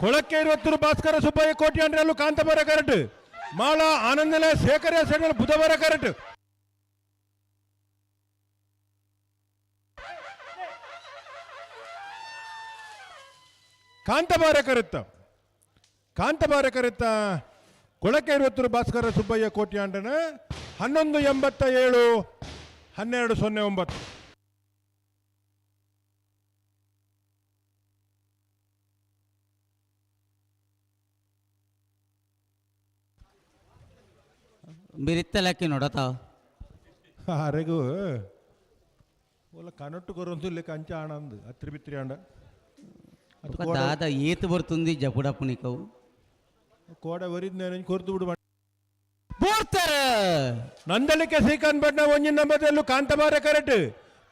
ಕೊಳಕ್ಕೆ ಇರುವತ್ತೂರು ಭಾಸ್ಕರ ಸುಬ್ಬಯ್ಯ ಕೋಟಿ ಅಂಡ್ರಲ್ಲು ಕಾಂತಬರ ಕರೆಕ್ಟ್. ಮಾಳ ಆನಂದಲ ಶೇಖರ ಸೆಡಲ್ ಬುಧವಾರ ಕರೆಕ್ಟ್. ಕಾಂತಬಾರ ಕರೆತ್ತ. ಕಾಂತಬಾರ ಕರೆತ್ತ. ಕೊಳಕ್ಕೆ ಇರುವತ್ತೂರು ಭಾಸ್ಕರ ಸುಬ್ಬಯ್ಯ ಕೋಟಿ ಅಂಡನ ಹನ್ನೊಂದು ಎಂಬತ್ತ ಏಳು, ಹನ್ನೆರಡು ಸೊನ್ನೆ ಒಂಬತ್ತು. ಬಿರಿತ್ತಲಕ್ಕಿ ನೋಡತಾವ ಅರೆಗೂ ಒಲ್ಲ ಕನಟ್ಟು ಕೊರೊಂದು ಲೆಕ್ಕ ಅಂಚ ಆನಂದ್ ಹತ್ತಿರ ಬಿತ್ತಿರಿ ಅಂಡ ಅದು ಕೋಡ దాద ఈత పడుతుంది జప్పుడప్పు నీకు ಕೋಡ ಒರಿದ್ నేను ಕೊರ್ದು ಬಿಡು పోతారు ನಂದಲಿಕೆ ಶ್ರೀಕಾಂತ್ ಭಟ್ನ ಒಂಜಿನ ನಂಬರ್ದಲ್ಲೂ ಕಾಂತಬಾರ ಕರೆಕ್ಟ್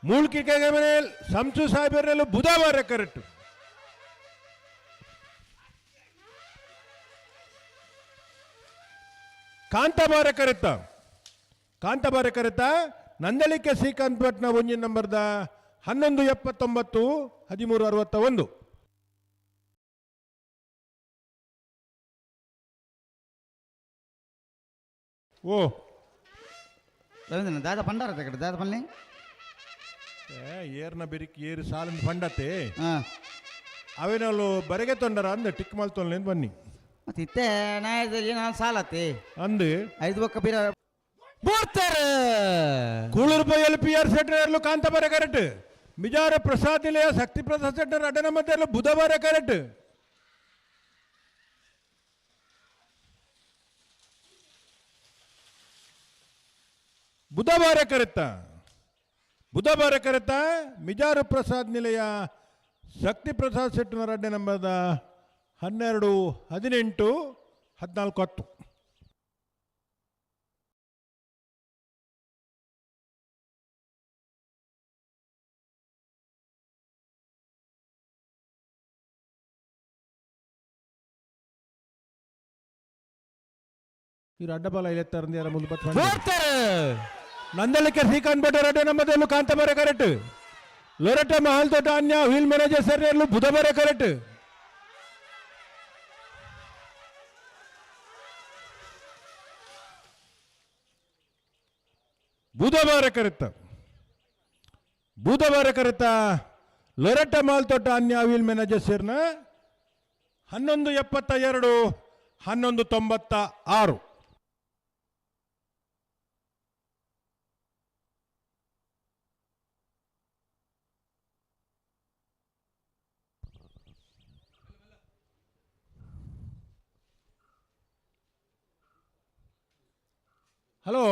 ಮೂಳ್ಕಿಕೆ ಮನೆಯಲ್ಲಿ ಸಂಸು ಸಾಹೇಬರಲ್ಲೂ ಬುಧವಾರ ಕರೆಕ್ಟ್ ಕಾಂತಾಬಾರ ಕರೆತ ಕಾಂತಾಬಾರ ಕರೆತ ನಂದಳಿಕೆ ಶ್ರೀಕಾಂತ್ ಭಟ್ನ ಒಂಜಿನ ನಂಬರ್ದ ಹನ್ನೊಂದು ಎಪ್ಪತ್ತೊಂಬತ್ತು ಹದಿಮೂರು ಅರವತ್ತ ಒಂದು ಓ. ರವೀಂದ್ರ ದಾದ ಪಂಡಾರ ದಾದ ಪಲ್ಲಿ ಏ, ಏರ್ನ ಬೆರಿಕ್ ಏರು ಸಾಲಿನ ಪಂಡತೆ. ಅವೇನಲ್ಲೂ ಬರೆಗೆ ತೊಂಡರ ಅಂದ ಟಿಕ್ ತೊಂದ್ರೆ ಬನ್ನಿ. ಮತ್ತೆ ಇತ್ತೆ ನಾನು ಸಾಲತಿ. ಅಂದು? ಐದು ಬೊಕ್ಕ ಬೀರ. ಬರ್ತಾರ. ಕೂಳೂರು ಬೈಯಲ್ಲಿ ಪಿ ಆರ್ ಸೆಂಟರ್ ಇರಲು ಕಾಂತಾಬಾರ ಕರೆಕ್ಟ್ ಮಿಜಾರ ಪ್ರಸಾದ್ ನಿಲಯ ಶಕ್ತಿ ಪ್ರಸಾದ್ ಸೆಂಟರ್ ಅಡ್ಡನ ಮತ್ತೆ ಇರಲು ಬುಧವಾರ ಕರೆಕ್ಟ್ ಬುಧವಾರ ಕರೆತ್ತ ಬುಧವಾರ ಕರೆತ ಮಿಜಾರು ಪ್ರಸಾದ್ ನಿಲಯ ಶಕ್ತಿ ಪ್ರಸಾದ್ ಶೆಟ್ಟಿನವರ ಅಡ್ಡೆ ನಂಬದ ಹನ್ನೆರಡು ಹದಿನೆಂಟು ಹದಿನಾಲ್ಕು ಹತ್ತು ಈ ಅಡ್ಡಬಲ ಇಲೆತ್ತಾರಂದು ಯಾರ ಮುಂದೆ ಬತ್ತು పోతారు ನಂದಲಿಕೆ ಶ್ರೀಕಾಂತ್ ಭಟ್ ರೆಡ್ಡಿ ನಮ್ಮದಲ್ಲೂ ಕಾಂತಬಾರ ಕರೆಕ್ಟ್ ಲೊರಟ ಮಹಲ್ ದೊಡ್ಡ ಅನ್ಯ ವೀಲ್ ಮ್ಯಾನೇಜರ್ ಸರ್ ಎಲ್ಲೂ ಬುಧವಾರ ಕರೆತ. ಬುಧವಾರ ಕರೆತ. ಲೊರಟ ಮಾಲ್ ಅನ್ಯಾವಿಲ್ ಅನ್ಯ ವೀಲ್ ಮ್ಯಾನೇಜರ್ ಸೇರ್ನ ಹನ್ನೊಂದು ಎಪ್ಪತ್ತ ಎರಡು, ಹನ್ನೊಂದು ತೊಂಬತ್ತ ಆರು. ಹಲೋ.